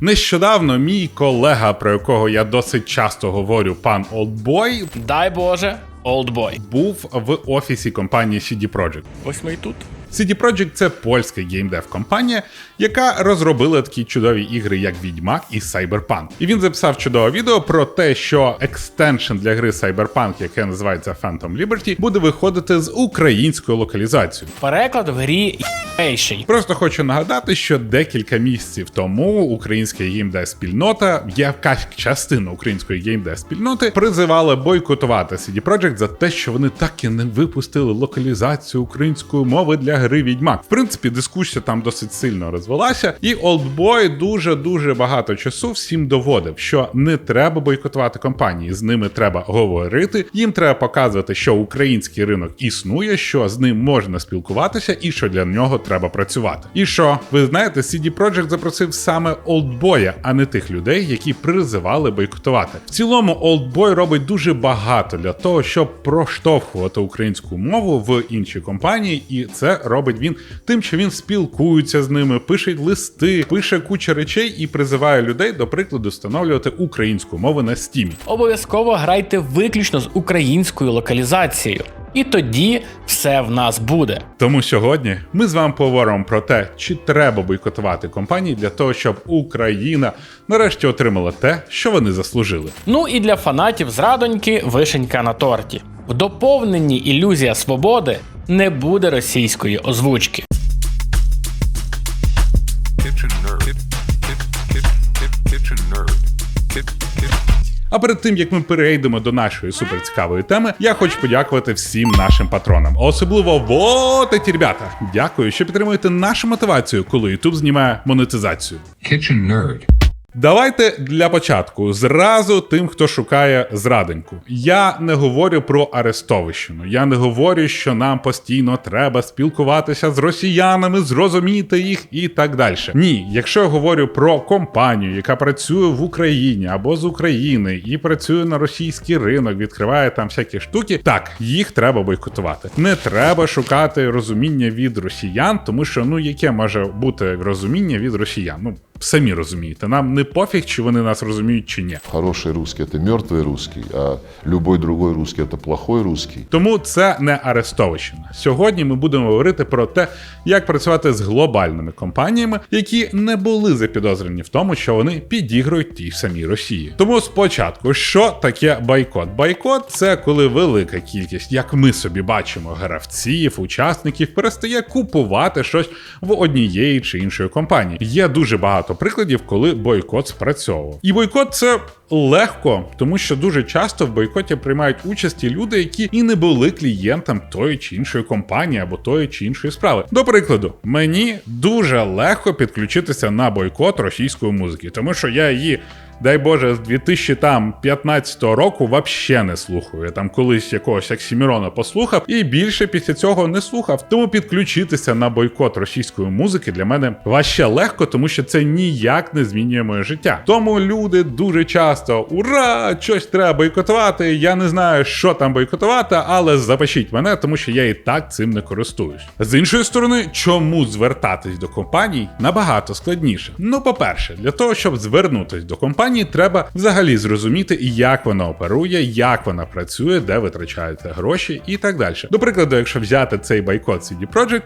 Нещодавно мій колега, про якого я досить часто говорю, пан Олдбой, Дай Боже, олдбой. був в офісі компанії CD Projekt. Ось ми і тут. CD Projekt – це польська геймдев компанія, яка розробила такі чудові ігри, як Відьмак і Cyberpunk. І він записав чудове відео про те, що екстеншн для гри Cyberpunk, яке називається Phantom Liberty, буде виходити з українською локалізацією. Переклад в грі єйший. Просто хочу нагадати, що декілька місяців тому українська геймдев спільнота, якась частина української геймдев спільноти, призивала бойкотувати CD Projekt за те, що вони так і не випустили локалізацію української мови для гри Відьмак. В принципі, дискусія там досить сильно розвелася, і Олдбой дуже дуже багато часу всім доводив, що не треба бойкотувати компанії, з ними треба говорити. Їм треба показувати, що український ринок існує, що з ним можна спілкуватися, і що для нього треба працювати. І що ви знаєте, CD Projekt запросив саме Олдбоя, а не тих людей, які призивали бойкотувати. В цілому, Олдбой робить дуже багато для того, щоб проштовхувати українську мову в інші компанії, і це робить він тим, що він спілкується з ними, пише листи, пише куча речей і призиває людей, до прикладу, встановлювати українську мову на стімі. Обов'язково грайте виключно з українською локалізацією. І тоді все в нас буде. Тому сьогодні ми з вами поговоримо про те, чи треба бойкотувати компанії для того, щоб Україна нарешті отримала те, що вони заслужили. Ну і для фанатів зрадоньки вишенька на торті. В доповненні ілюзія свободи не буде російської озвучки. А перед тим як ми перейдемо до нашої суперцікавої теми, я хочу подякувати всім нашим патронам, особливо вот эти ребята. Дякую, що підтримуєте нашу мотивацію, коли YouTube знімає монетизацію. Kitchen nerd. Давайте для початку зразу тим, хто шукає зраденьку. Я не говорю про Арестовищину. Я не говорю, що нам постійно треба спілкуватися з росіянами, зрозуміти їх і так далі. Ні, якщо я говорю про компанію, яка працює в Україні або з України і працює на російський ринок, відкриває там всякі штуки, так їх треба бойкотувати. Не треба шукати розуміння від росіян, тому що ну яке може бути розуміння від росіян? Ну самі розумієте, нам не пофіг, чи вони нас розуміють чи ні. Хороший русский – это мертвый русский, а любой другой русский – это плохой русский. Тому це не Арестовищина. Сьогодні ми будемо говорити про те, як працювати з глобальними компаніями, які не були запідозрені в тому, що вони підігрують тій самій Росії. Тому спочатку, що таке бойкот? Бойкот це коли велика кількість, як ми собі бачимо, гравців, учасників перестає купувати щось в однієї чи іншої компанії. Є дуже багато прикладів, коли бойкот спрацьовував. І бойкот це легко, тому що дуже часто в бойкоті приймають участь і люди, які і не були клієнтом тої чи іншої компанії або тої чи іншої справи. До прикладу, мені дуже легко підключитися на бойкот російської музики, тому що я її. Дай Боже, з 2015 року вообще не слухаю. Я там колись якогось Оксімірона послухав і більше після цього не слухав. Тому підключитися на бойкот російської музики для мене важче легко, тому що це ніяк не змінює моє життя. Тому люди дуже часто ура! Щось треба бойкотувати. Я не знаю, що там бойкотувати, але запишіть мене, тому що я і так цим не користуюсь. З іншої сторони, чому звертатись до компаній набагато складніше. Ну, по-перше, для того, щоб звернутись до компанії, треба взагалі зрозуміти, як вона оперує, як вона працює, де витрачаються гроші і так далі. До прикладу, якщо взяти цей байкот CD Projekt,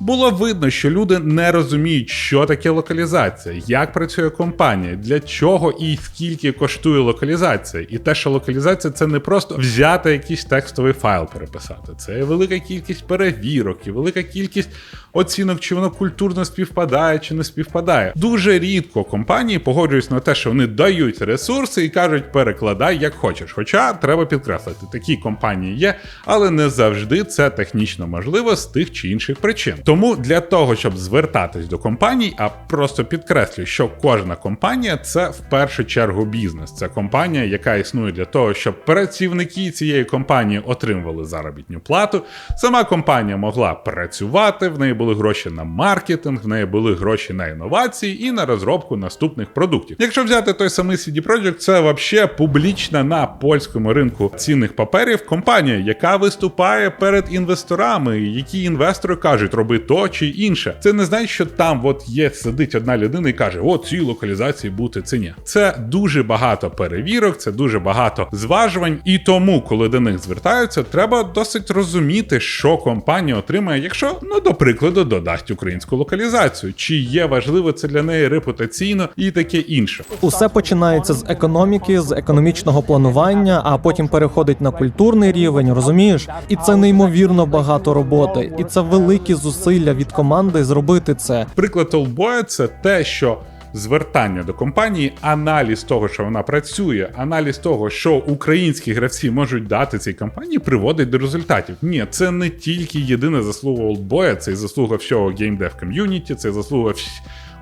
було видно, що люди не розуміють, що таке локалізація, як працює компанія, для чого і скільки коштує локалізація. І те, що локалізація це не просто взяти якийсь текстовий файл переписати. Це велика кількість перевірок і велика кількість оцінок, чи воно культурно співпадає, чи не співпадає. Дуже рідко компанії погоджуються на те, що вони дають ресурси і кажуть, перекладай як хочеш. Хоча треба підкреслити, такі компанії є, але не завжди це технічно можливо з тих чи інших причин. Тому для того, щоб звертатись до компаній, а просто підкреслюю, що кожна компанія це в першу чергу бізнес. Це компанія, яка існує для того, щоб працівники цієї компанії отримували заробітну плату. Сама компанія могла працювати, в неї були гроші на маркетинг, в неї були гроші на інновації і на розробку наступних продуктів. Якщо взяти той самий CD Projekt, це вообще публічна на польському ринку цінних паперів компанія, яка виступає перед інвесторами, які інвестори кажуть, роби то чи інше. Це не значить, що там от є сидить одна людина і каже: о, цій локалізації бути це ні. Це дуже багато перевірок, це дуже багато зважувань. І тому, коли до них звертаються, треба досить розуміти, що компанія отримає, якщо, ну до прикладу, додасть українську локалізацію, чи є важливо це для неї репутаційно і таке інше. Усе починається з економіки, з економічного планування, а потім переходить на культурний рівень, розумієш? І це неймовірно багато роботи, і це великі зусилля від команди зробити це. Приклад Олбоя це те, що звертання до компанії, аналіз того, що вона працює, аналіз того, що українські гравці можуть дати цій компанії, приводить до результатів. Ні, це не тільки єдина заслуга Олдбоя, це й заслуга всього геймдев ком'юніті, це заслуга всі.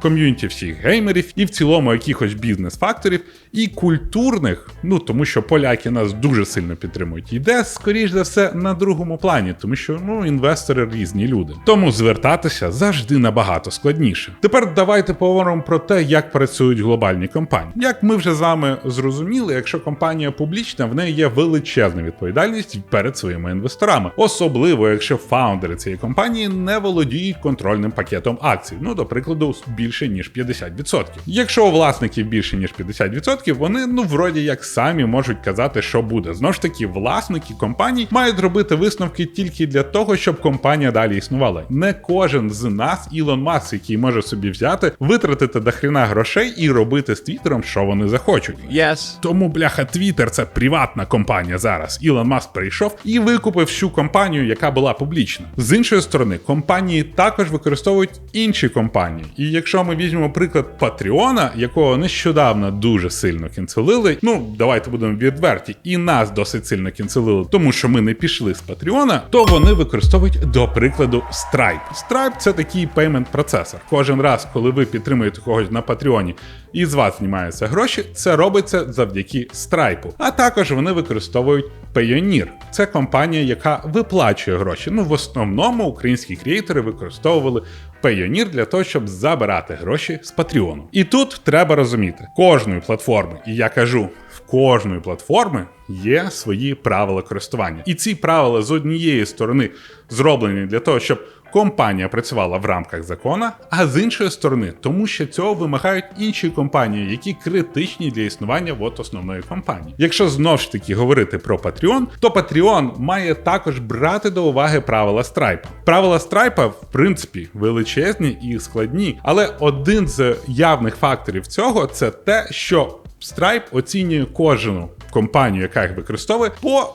Ком'юніті всіх геймерів і в цілому якихось бізнес-факторів, і культурних, ну тому що поляки нас дуже сильно підтримують. Йде, скоріш за все, на другому плані, тому що ну інвестори різні люди. Тому звертатися завжди набагато складніше. Тепер давайте поговоримо про те, як працюють глобальні компанії. Як ми вже з вами зрозуміли, якщо компанія публічна, в неї є величезна відповідальність перед своїми інвесторами, особливо якщо фаундери цієї компанії не володіють контрольним пакетом акцій. Ну, до прикладу, більше ніж 50%. Якщо у власників більше ніж 50%, вони ну вроді як самі можуть казати, що буде. Знову ж таки, власники компаній мають робити висновки тільки для того, щоб компанія далі існувала. Не кожен з нас, Ілон Маск, який може собі взяти, витратити до хрена грошей і робити з Твіттером, що вони захочуть. Yes. Тому, бляха, Твіттер це приватна компанія зараз. Ілон Маск прийшов і викупив всю компанію, яка була публічна. З іншої сторони, компанії також використовують інші компанії. І якщо ми візьмемо приклад Патреона, якого нещодавно дуже сильно кінцелили, ну давайте будемо відверті, і нас досить сильно кінцелили, тому що ми не пішли з Патреона, то вони використовують до прикладу Stripe. Stripe – це такий пеймент процесор. Кожен раз, коли ви підтримуєте когось на Патреоні і з вас знімаються гроші, це робиться завдяки Stripe. А також вони використовують Payoneer. Це компанія, яка виплачує гроші. Ну, в основному українські креатори використовували Payoneer для того, щоб забирати гроші з Patreon. І тут треба розуміти, кожної платформи, і я кажу, кожної платформи є свої правила користування. І ці правила з однієї сторони зроблені для того, щоб компанія працювала в рамках закона, а з іншої сторони, тому що цього вимагають інші компанії, які критичні для існування от основної компанії. Якщо знов ж таки говорити про Patreon, то Patreon має також брати до уваги правила Stripe. Правила Stripe, в принципі, величезні і складні, але один з явних факторів цього це те, що Stripe оцінює кожну компанію, яка їх використовує, по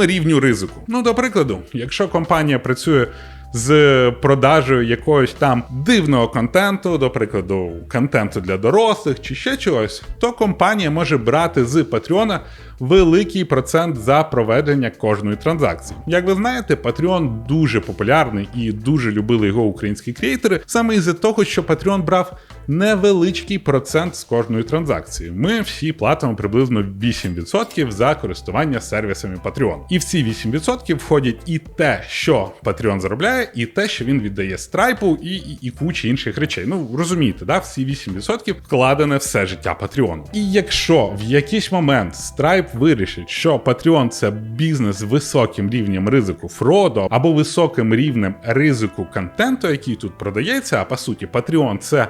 рівню ризику. Ну, до прикладу, якщо компанія працює з продажею якогось там дивного контенту, до прикладу, контенту для дорослих чи ще чогось, то компанія може брати з Патреона великий процент за проведення кожної транзакції. Як ви знаєте, Patreon дуже популярний і дуже любили його українські креатори, саме із-за того, що Patreon брав невеличкий процент з кожної транзакції. Ми всі платимо приблизно 8% за користування сервісами Patreon. І в ці 8% входять і те, що Patreon заробляє, і те, що він віддає страйпу, і, і, і кучі інших речей. Ну розумієте, да, всі 8% вкладене все життя Patreon. І якщо в якийсь момент Stripe вирішить, що Patreon це бізнес з високим рівнем ризику фроду або високим рівнем ризику контенту, який тут продається, а по суті, Patreon це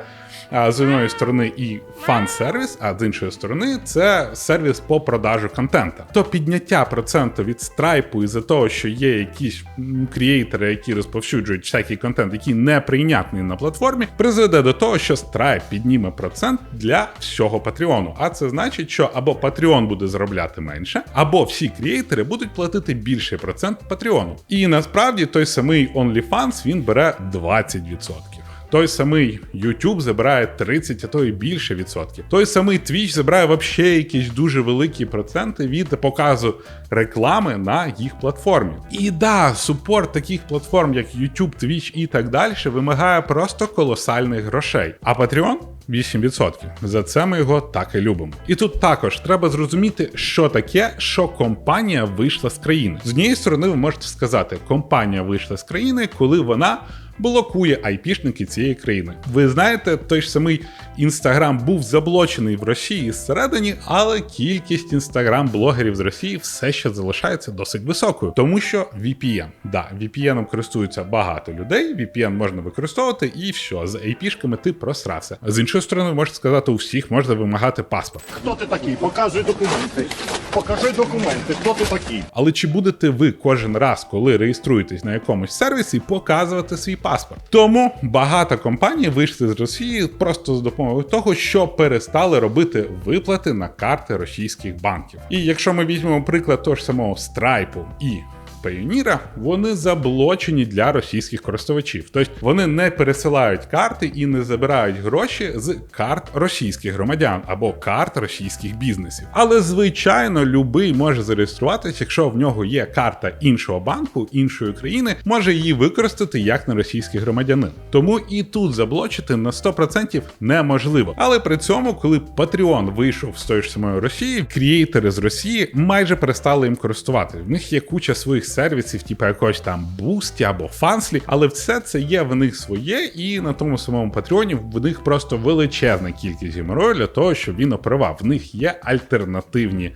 з одної сторони і фан-сервіс, а з іншої сторони це сервіс по продажу контента. То підняття проценту від страйпу із-за того, що є якісь м, креатори, які розповсюджують всякий контент, який неприйнятний на платформі, призведе до того, що страйп підніме процент для всього Патреону. А це значить, що або Patreon буде заробляти менше, або всі креатори будуть платити більший процент Патреону. І насправді той самий OnlyFans він бере 20%. Той самий YouTube забирає 30, а то і більше відсотків. Той самий Twitch забирає вообще якісь дуже великі проценти від показу реклами на їх платформі. І да, супорт таких платформ, як YouTube, Twitch і так далі, вимагає просто колосальних грошей. А Patreon 8%. За це ми його так і любимо. І тут також треба зрозуміти, що таке, що компанія вийшла з країни. З однієї сторони, ви можете сказати, компанія вийшла з країни, коли вона блокує айпішники цієї країни. Ви знаєте, той ж самий інстаграм був заблочений в Росії зсередині, але кількість інстаграм-блогерів з Росії все ще залишається досить високою, тому що VPN. Да, VPN користуються багато людей. VPN можна використовувати, і все, з айпішками ти просрався. З іншої сторони, можна сказати, у всіх можна вимагати паспорт. Хто ти такий? Показуй документи. Покажи документи. Хто ти такий? Але чи будете ви кожен раз, коли реєструєтесь на якомусь сервісі, показувати свій паспорт? Тому багато компаній вийшли з Росії просто з допомогою того, що перестали робити виплати на карти російських банків. І якщо ми візьмемо приклад того ж самого страйпу і Payoneer, вони заблочені для російських користувачів. Тобто вони не пересилають карти і не забирають гроші з карт російських громадян або карт російських бізнесів. Але звичайно, любий може зареєструватися, якщо в нього є карта іншого банку, іншої країни, може її використати як на російський громадянин. Тому і тут заблочити на 100% неможливо. Але при цьому, коли Patreon вийшов з тої ж самої Росії, крієйтери з Росії майже перестали їм користувати. В них є куча своїх сервісів, типу якогось там Boosty або Fansly, але все це є в них своє, і на тому самому Патреоні в них просто величезна кількість геморою для того, щоб він оперував. В них є альтернативні.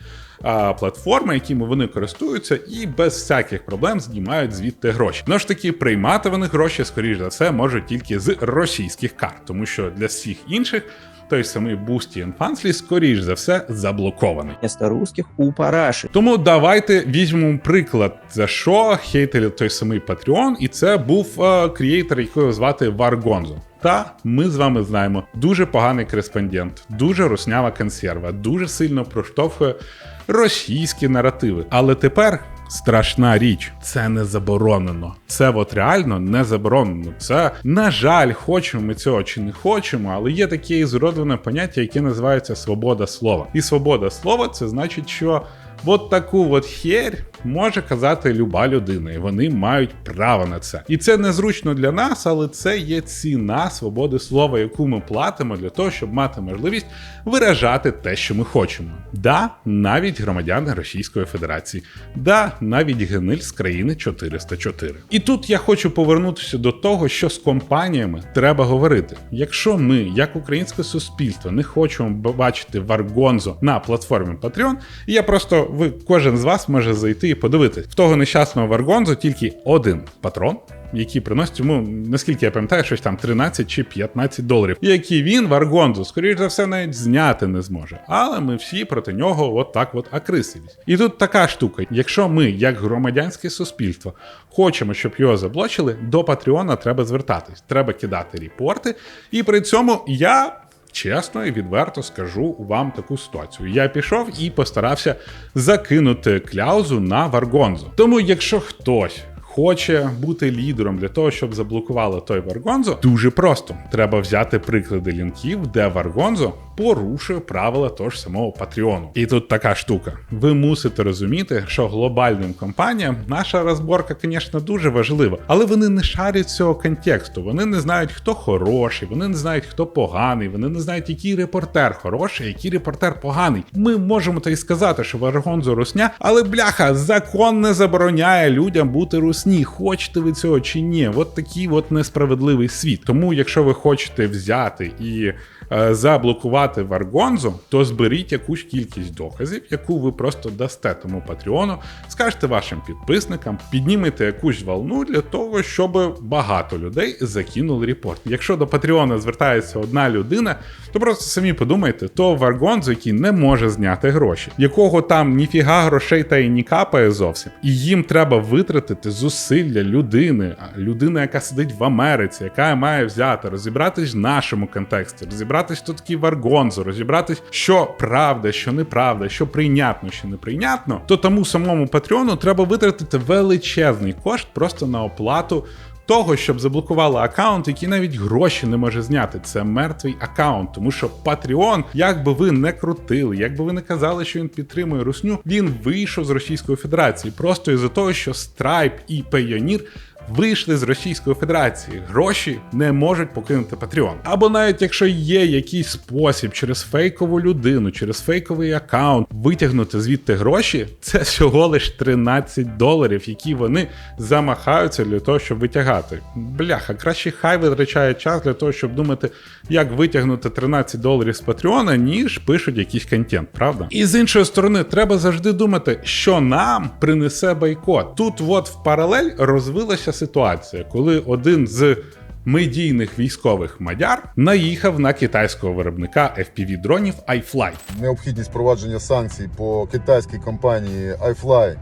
Платформи, якими вони користуються, і без всяких проблем знімають звідти гроші. Ну ж таки, приймати вони гроші, скоріш за все, можуть тільки з російських карт, тому що для всіх інших той самий Boosty і Fansly, скоріш за все, заблокований. вместо русских у параши. Тому давайте візьмемо приклад, за що хейтили той самий Patreon, і це був е, крієйтор, якого звати Варгонзо. Та ми з вами знаємо дуже поганий кореспондент, дуже руснява консерва, дуже сильно проштовхує російські наративи. Але тепер страшна річ, це не заборонено. Це от реально не заборонено. Це на жаль, хочемо ми цього чи не хочемо, але є таке зродлене поняття, яке називається свобода слова. І свобода слова це значить, що. От таку от херь може казати люба людина, і вони мають право на це. І це незручно для нас, але це є ціна свободи слова, яку ми платимо для того, щоб мати можливість виражати те, що ми хочемо. Да, навіть громадяни Російської Федерації, да, навіть гениль з країни 404. І тут я хочу повернутися до того, що з компаніями треба говорити. Якщо ми, як українське суспільство, не хочемо бачити Варгонзо на платформі Patreon, я просто ви кожен з вас може зайти і подивитись. В того нещасного Варгонзо тільки один патрон. Який приносить йому, наскільки я пам'ятаю, щось там 13 чи 15 доларів, які він Варгонзо, скоріш за все, навіть зняти не зможе. Але ми всі проти нього от так от окрисились. І тут така штука: якщо ми, як громадянське суспільство, хочемо, щоб його заблочили, до Патреона треба звертатись, треба кидати репорти. І при цьому я чесно і відверто скажу вам таку ситуацію. Я пішов і постарався закинути кляузу на Варгонзо. Тому, якщо хтось. Хоче бути лідером для того, щоб заблокували той Варгонзо, дуже просто. Треба взяти приклади лінків, де Варгонзо порушує правила того ж самого Патреону. І тут така штука. Ви мусите розуміти, що глобальним компаніям наша розборка, звісно, дуже важлива, але вони не шарять цього контексту. Вони не знають, хто хороший, вони не знають, хто поганий, вони не знають, який репортер хороший, який репортер поганий. Ми можемо та й сказати, що Варгонзо русня, але бляха, закон не забороняє людям бути русні. Хочете ви цього чи ні? От такий от несправедливий світ. Тому, якщо ви хочете взяти і заблокувати Варгонзо, то зберіть якусь кількість доказів, яку ви просто дасте тому Патреону, скажете вашим підписникам, піднімете якусь волну для того, щоб багато людей закинули репорт. Якщо до Патреона звертається одна людина, то просто самі подумайте, то Варгонзо, який не може зняти гроші, якого там ніфіга грошей та й ні капає зовсім, і їм треба витратити зусилля людини, людина, яка сидить в Америці, яка має взяти, розібратись в нашому контексті, розібратись, хто такий Варгонзо, розібратись, що правда, що неправда, що прийнятно, що неприйнятно, то тому самому Патреону треба витратити величезний кошт просто на оплату. Того, щоб заблокували аккаунт, який навіть гроші не може зняти. Це мертвий аккаунт, тому що Patreon, як би ви не крутили, як би ви не казали, що він підтримує русню, він вийшов з Російської Федерації просто із-за того, що Stripe і Payoneer вийшли з Російської Федерації. Гроші не можуть покинути Patreon. Або навіть якщо є якийсь спосіб через фейкову людину, через фейковий аккаунт витягнути звідти гроші, це всього лиш 13 доларів, які вони замахаються для того, щоб витягати. Бляха, краще хай витрачає час для того, щоб думати, як витягнути 13 доларів з Патреона, ніж пишуть якийсь контент, правда? І з іншої сторони, треба завжди думати, що нам принесе бойкот. Тут, от в паралель, розвилася ситуація, коли один з медійних військових мадяр наїхав на китайського виробника fpv дронів iFly. необхідність провадження санкцій по китайській компанії iFly,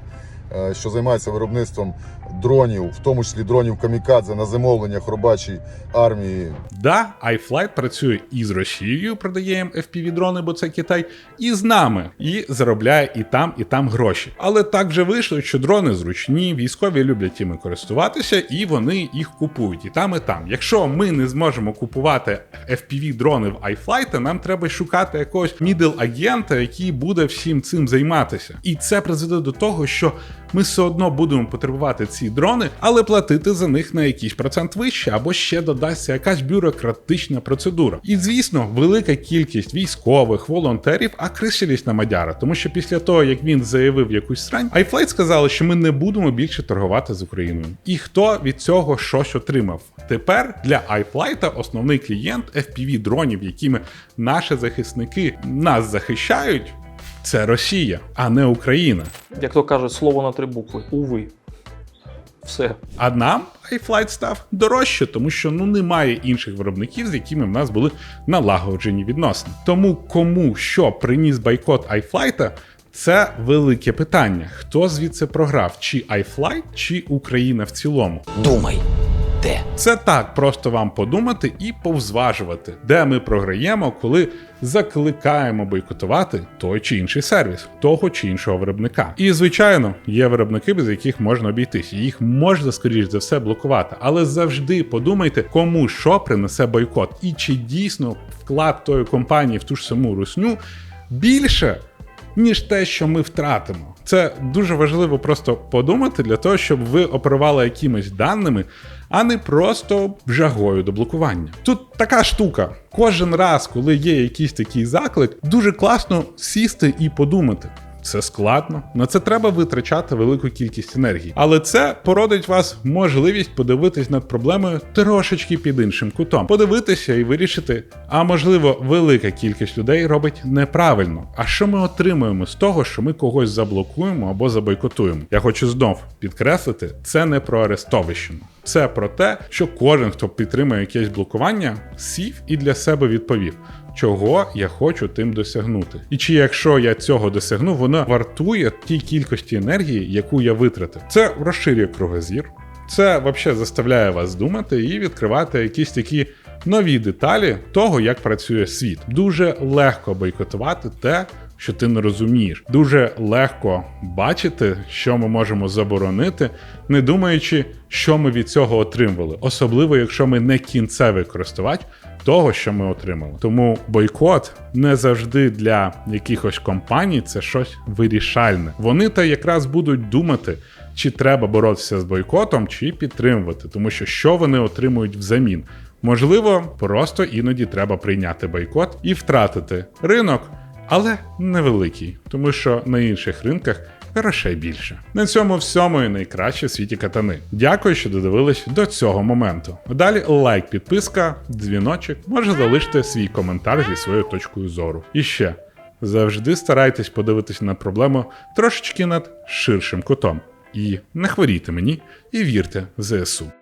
е, що займається виробництвом дронів, в тому числі дронів камікадзе на замовлення хробачій армії Да, iFlight працює і з Росією, продає їм fpv дрони, бо це Китай, і з нами, і заробляє і там, і там гроші. Але так вже вийшло, що дрони зручні, військові люблять іми користуватися, і вони їх купують і там, і там. Якщо ми не зможемо купувати fpv дрони в iFlight, нам треба шукати якогось мідл агента, який буде всім цим займатися. І це призведе до того, що ми все одно будемо потребувати ці дрони, але платити за них на якийсь процент вище, або ще додасться якась бюрократична процедура. І звісно, велика кількість військових, волонтерів окрисились на Мадяра, тому що після того, як він заявив якусь срань, iFlight сказали, що ми не будемо більше торгувати з Україною. І хто від цього щось отримав? Тепер для iFlight основний клієнт FPV дронів, якими наші захисники нас захищають. Це Росія, а не Україна. Як то кажуть, слово на три букви. Уви. Все. А нам iFlight став дорожче, тому що ну немає інших виробників, з якими в нас були налагоджені відносини. Тому кому що приніс бойкот iFlight, це велике питання. Хто звідси програв? Чи iFlight, чи Україна в цілому? Думай, де? Це так, просто вам подумати і повзважувати, де ми програємо, коли закликаємо бойкотувати той чи інший сервіс, того чи іншого виробника. І звичайно, є виробники, без яких можна обійтись, їх можна скоріш за все блокувати. Але завжди подумайте, кому що принесе бойкот, і чи дійсно вклад тої компанії в ту ж саму русню більше ніж те, що ми втратимо. Це дуже важливо просто подумати для того, щоб ви оперували якимись даними, а не просто жагою до блокування. Тут така штука. Кожен раз, коли є якийсь такий заклик, дуже класно сісти і подумати. Це складно, на це треба витрачати велику кількість енергії. Але це породить вас можливість подивитись над проблемою трошечки під іншим кутом, подивитися і вирішити, а можливо, велика кількість людей робить неправильно. А що ми отримуємо з того, що ми когось заблокуємо або забойкотуємо? Я хочу знов підкреслити, це не про Арестовищину. Це про те, що кожен, хто підтримує якесь блокування, сів і для себе відповів чого я хочу тим досягнути. І чи якщо я цього досягну, воно вартує тій кількості енергії, яку я витратив. Це розширює кругозір, це взагалі заставляє вас думати і відкривати якісь такі нові деталі того, як працює світ. Дуже легко бойкотувати те. Що ти не розумієш, дуже легко бачити, що ми можемо заборонити, не думаючи, що ми від цього отримували, особливо якщо ми не кінцевий користувач того, що ми отримали. Тому бойкот не завжди для якихось компаній це щось вирішальне. Вони та якраз будуть думати, чи треба боротися з бойкотом, чи підтримувати, тому що що вони отримують взамін. Можливо, просто іноді треба прийняти бойкот і втратити ринок, але невеликий, тому що на інших ринках грошей більше. На цьому всьому і найкраще в світі катани. Дякую, що додивились до цього моменту. Далі лайк, підписка, дзвіночок, може залишити свій коментар зі своєю точкою зору. І ще завжди старайтесь подивитись на проблему трошечки над ширшим кутом. І не хворійте мені, і вірте в ЗСУ.